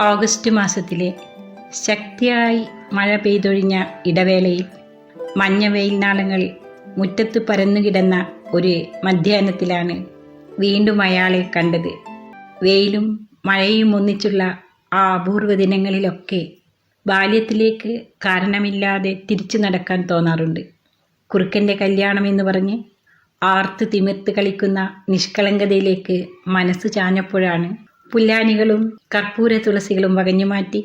August മാസത്തിലെ ശക്തിയായി മഴ പെയ്തൊഴിഞ്ഞ ഇടവേളയിൽ മഞ്ഞ വെയിൽ നാളങ്ങൾ മുറ്റത്ത് പരന്നുകിടന്ന ഒരു മധ്യാഹ്നത്തിലാണ് വീണ്ടും അയാളെ കണ്ടത്. വെയിലും മഴയും ഒന്നിച്ചുള്ള ആ അപൂർവ ദിനങ്ങളിലൊക്കെ ബാല്യത്തിലേക്ക് കാരണമില്ലാതെ തിരിച്ചു നടക്കാൻ തോന്നാറുണ്ട്. കുറുക്കന്റെ കല്യാണം എന്ന് പറഞ്ഞ് ആർത്ത് തിമിർത്ത് കളിക്കുന്ന നിഷ്കളങ്കതയിലേക്ക് മനസ്സ് ചാഞ്ഞപ്പോഴാണ് പുല്ലാനികളും കർപ്പൂര തുളസികളും വകഞ്ഞുമാറ്റി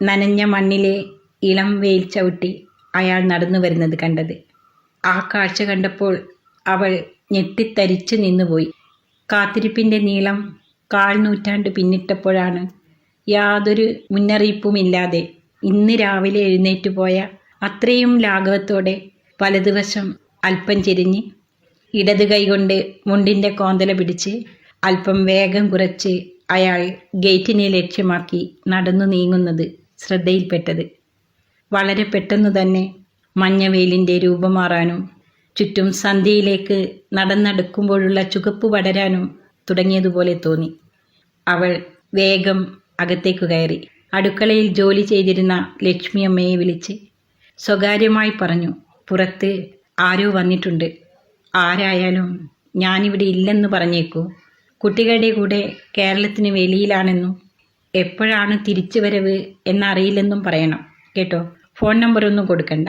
നനഞ്ഞ മണ്ണിലെ ഇളം വെയിൽ ചവിട്ടി അയാൾ നടന്നു വരുന്നത് കണ്ടത്. ആ കാഴ്ച കണ്ടപ്പോൾ അവൾ ഞെട്ടിത്തരിച്ചു നിന്നുപോയി. കാത്തിരിപ്പിന്റെ നീളം കാൽ നൂറ്റാണ്ട് പിന്നിട്ടപ്പോഴാണ് യാതൊരു മുന്നറിയിപ്പുമില്ലാതെ ഇന്ന് രാവിലെ എഴുന്നേറ്റ് പോയ അത്രയും ലാഘവത്തോടെ വലതുവശം അല്പം ചെരിഞ്ഞ് ഇടത് കൈകൊണ്ട് മുണ്ടിന്റെ കോന്തല പിടിച്ച് അല്പം വേഗം കുറച്ച് അയാൾ ഗേറ്റിനെ ലക്ഷ്യമാക്കി നടന്നു നീങ്ങുന്നത് ശ്രദ്ധയിൽപ്പെട്ടത്. വളരെ പെട്ടെന്ന് തന്നെ മഞ്ഞവെയിലിന്റെ രൂപം മാറാനും ചുറ്റും സന്ധ്യയിലേക്ക് നടന്നടുക്കുമ്പോഴുള്ള ചുകപ്പ് പടരാനും തുടങ്ങിയതുപോലെ തോന്നി. അവൾ വേഗം അകത്തേക്ക് കയറി. അടുക്കളയിൽ ജോലി ചെയ്തിരുന്ന ലക്ഷ്മി അമ്മയെ വിളിച്ച് സ്വകാര്യമായി പറഞ്ഞു പുറത്ത് ആരോ വന്നിട്ടുണ്ട്. ആരായാലും ഞാനിവിടെ ഇല്ലെന്ന് പറഞ്ഞേക്കൂ. കുട്ടികളുടെ കൂടെ കേരളത്തിന് വെളിയിലാണെന്നും എപ്പോഴാണ് തിരിച്ചു വരവ് എന്നറിയില്ലെന്നും പറയണം കേട്ടോ? ഫോൺ നമ്പറൊന്നും കൊടുക്കണ്ട.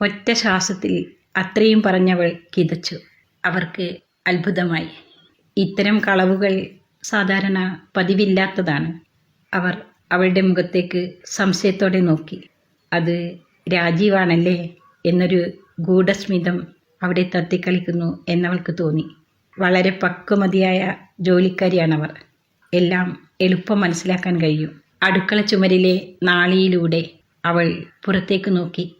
ഒറ്റ ശ്വാസത്തിൽ അത്രയും പറഞ്ഞവൾ കിതച്ചു. അവർക്ക് അത്ഭുതമായി. ഇത്തരം കളവുകൾ സാധാരണ പതിവില്ലാത്തതാണ്. അവർ അവളുടെ മുഖത്തേക്ക് സംശയത്തോടെ നോക്കി. അത് രാജീവാണല്ലേ എന്നൊരു ഗൂഢസ്മിതം അവിടെ തത്തിക്കളിക്കുന്നു എന്നവൾക്ക് തോന്നി. വളരെ പക്വമതിയായ ജോലിക്കാരിയാണവർ. എല്ലാം എളുപ്പം മനസ്സിലാക്കാൻ കഴിയും. അടുക്കള ചുമരിലെ നാളിയിലൂടെ അവൾ പുറത്തേക്ക് നോക്കി.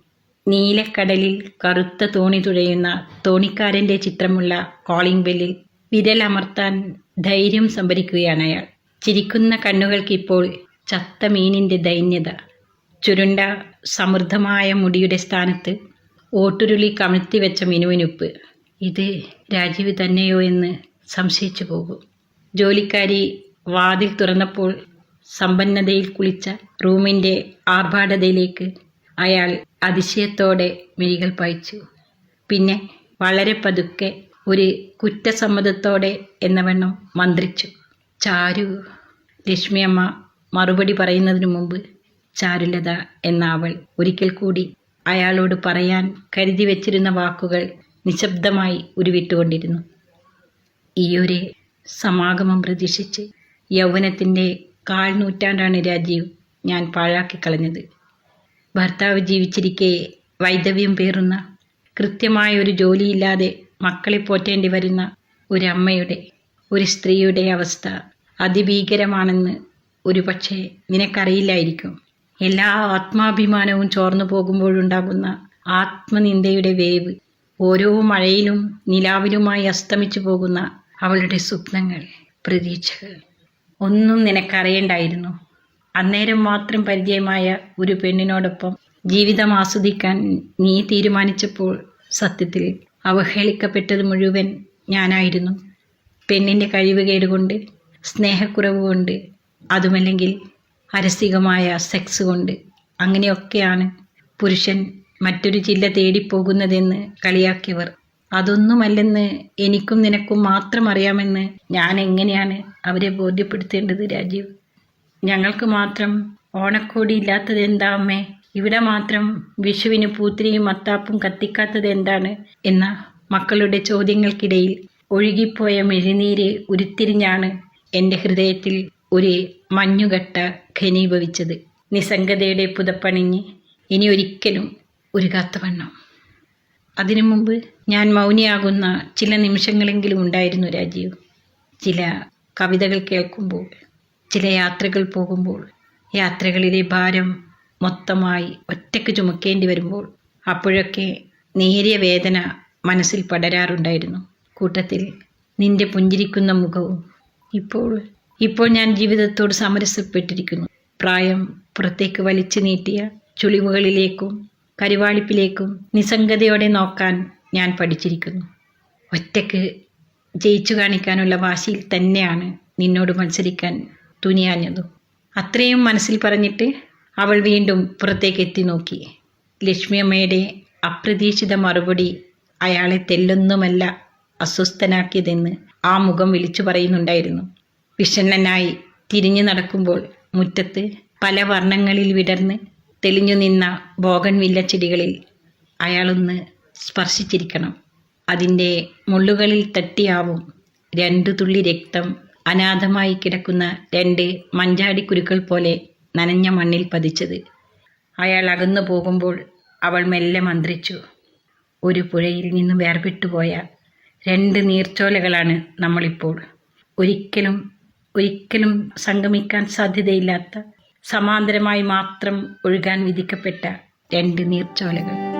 നീലക്കടലിൽ കറുത്ത തോണി തുഴയുന്ന തോണിക്കാരന്റെ ചിത്രമുള്ള കോളിംഗ് ബെല്ലിൽ വിരലമർത്താൻ ധൈര്യം സംഭരിക്കുകയാണ് അയാൾ. ചിരിക്കുന്ന കണ്ണുകൾക്കിപ്പോൾ ചത്ത മീനിന്റെ ദൈന്യത. ചുരുണ്ട സമൃദ്ധമായ മുടിയുടെ സ്ഥാനത്ത് ഓട്ടുരുളി കമിഴ്ത്തി വെച്ച മിനുമിനുപ്പ് ഇത് രാജീവ് തന്നെയോ എന്ന് സംശയിച്ചു പോകും. ജോലിക്കാരി വാതിൽ തുറന്നപ്പോൾ സമ്പന്നതയിൽ കുളിച്ച റൂമിന്റെ ആർഭാടതയിലേക്ക് അയാൾ അതിശയത്തോടെ മിഴികൾ പായിച്ചു. പിന്നെ വളരെ പതുക്കെ ഒരു കുറ്റസമ്മതത്തോടെ എന്നവണ്ണം മന്ത്രിച്ചു. ചാരു ലക്ഷ്മിയമ്മ മറുപടി പറയുന്നതിനു മുമ്പ് ചാരുലത എന്ന അവൾ ഒരിക്കൽ കൂടി അയാളോട് പറയാൻ കരുതി വച്ചിരുന്ന വാക്കുകൾ നിശബ്ദമായി ഉരുവിട്ടുകൊണ്ടിരുന്നു. ഈയൊരു സമാഗമം പ്രതീക്ഷിച്ച് യൗവനത്തിന്റെ കാൽ നൂറ്റാണ്ടാണ് രാജീവ് ഞാൻ പാഴാക്കി പാഴാക്കിക്കളഞ്ഞത്. ഭർത്താവ് ജീവിച്ചിരിക്കെ വൈദവ്യം പേറുന്ന കൃത്യമായ ഒരു ജോലിയില്ലാതെ മക്കളെ പോറ്റേണ്ടി വരുന്ന ഒരമ്മയുടെ ഒരു സ്ത്രീയുടെ അവസ്ഥ അതിഭീകരമാണെന്ന് ഒരു പക്ഷേ നിനക്കറിയില്ലായിരിക്കും. എല്ലാ ആത്മാഭിമാനവും ചോർന്നു പോകുമ്പോഴുണ്ടാകുന്ന ആത്മനിന്ദയുടെ വേവ് ഓരോ മഴയിലും നിലാവിലുമായി അസ്തമിച്ചു പോകുന്ന അവളുടെ സ്വപ്നങ്ങൾ പ്രതീക്ഷകൾ ഒന്നും നിനക്കറിയണ്ടായിരുന്നു. അന്നേരം മാത്രം പരിചയമായ ഒരു പെണ്ണിനോടൊപ്പം ജീവിതം ആസ്വദിക്കാൻ നീ തീരുമാനിച്ചപ്പോൾ സത്യത്തിൽ അവഹേളിക്കപ്പെട്ടത് മുഴുവൻ ഞാനായിരുന്നു. പെണ്ണിന്റെ കഴിവുകേട് കൊണ്ട് സ്നേഹക്കുറവ് കൊണ്ട് അതുമല്ലെങ്കിൽ അരസികമായ സെക്സ് കൊണ്ട്. അങ്ങനെയൊക്കെയാണ് പുരുഷൻ മറ്റൊരു ജില്ല തേടിപ്പോകുന്നതെന്ന് കളിയാക്കിയവർ. അതൊന്നുമല്ലെന്ന് എനിക്കും നിനക്കും മാത്രം അറിയാമെന്ന് ഞാൻ എങ്ങനെയാണ് അവരെ ബോധ്യപ്പെടുത്തേണ്ടത് രാജീവ്? ഞങ്ങൾക്ക് മാത്രം ഓണക്കോടി ഇല്ലാത്തത് എന്താ അമ്മേ? ഇവിടെ മാത്രം വിഷുവിന് പൂത്തിരിയും മത്താപ്പും കത്തിക്കാത്തത് എന്താണ് എന്ന മക്കളുടെ ചോദ്യങ്ങൾക്കിടയിൽ ഒഴുകിപ്പോയ മെഴിനീര് ഉരുത്തിരിഞ്ഞാണ് എന്റെ ഹൃദയത്തിൽ ഒരു മഞ്ഞുകട്ട ഘനീഭവിച്ചത്. നിസ്സംഗതയുടെ പുതപ്പണിഞ്ഞ് ഇനി ഒരിക്കലും ഉരുകാത്ത വണ്ണം അതിനു മുമ്പ് ഞാൻ മൗനിയാകുന്ന ചില നിമിഷങ്ങളെങ്കിലും ഉണ്ടായിരുന്നു രാജീവ്. ചില കവിതകൾ കേൾക്കുമ്പോൾ ചില യാത്രകൾ പോകുമ്പോൾ യാത്രകളിലെ ഭാരം മൊത്തമായി ഒറ്റയ്ക്ക് ചുമക്കേണ്ടി വരുമ്പോൾ അപ്പോഴൊക്കെ നേരിയ വേദന മനസ്സിൽ പടരാറുണ്ടായിരുന്നു. കൂട്ടത്തിൽ നിന്റെ പുഞ്ചിരിക്കുന്ന മുഖവും ഇപ്പോൾ ഇപ്പോൾ ഞാൻ ജീവിതത്തോട് സമരസപ്പെട്ടിരിക്കുന്നു. പ്രായം പുറത്തേക്ക് വലിച്ചു നീട്ടിയ ചുളിവുകളിലേക്കും കരിവാളിപ്പിലേക്കും നിസ്സംഗതയോടെ നോക്കാൻ ഞാൻ പഠിച്ചിരിക്കുന്നു. ഒറ്റയ്ക്ക് ജയിച്ചു കാണിക്കാനുള്ള വാശിയിൽ തന്നെയാണ് നിന്നോട് മത്സരിക്കാൻ തുനിയാഞ്ഞതും. അത്രയും മനസ്സിൽ പറഞ്ഞിട്ട് അവൾ വീണ്ടും പുറത്തേക്ക് എത്തി നോക്കി. ലക്ഷ്മിയമ്മയുടെ അപ്രതീക്ഷിത മറുപടി അയാളെ തെല്ലൊന്നുമല്ല അസ്വസ്ഥനാക്കിയതെന്ന് ആ മുഖം വിളിച്ചു പറയുന്നുണ്ടായിരുന്നു. വിഷണ്ണനായി തിരിഞ്ഞു നടക്കുമ്പോൾ മുറ്റത്ത് പല വർണങ്ങളിൽ വിടർന്ന് തെളിഞ്ഞു നിന്ന ബോഗൻവില്ല ചെടികളിൽ അയാളൊന്ന് സ്പർശിച്ചിരിക്കണം. അതിന്റെ മുള്ളുകളിൽ തട്ടിയാവും രണ്ടു തുള്ളി രക്തം അനാഥമായി കിടക്കുന്ന രണ്ട് മഞ്ചാടിക്കുരുക്കൾ പോലെ നനഞ്ഞ മണ്ണിൽ പതിച്ചത്. അയാൾ അകന്നു പോകുമ്പോൾ അവൾ മെല്ലെ മന്ത്രിച്ചു ഒരു പുഴയിൽ നിന്ന് വേർപെട്ടുപോയ രണ്ട് നീർച്ചോലകളാണ് നമ്മളിപ്പോൾ. ഒരിക്കലും ഒരിക്കലും സംഗമിക്കാൻ സാധ്യതയില്ലാത്ത സമാന്തരമായി മാത്രം ഒഴുകാൻ വിധിക്കപ്പെട്ട രണ്ട് നീർച്ചോലകൾ.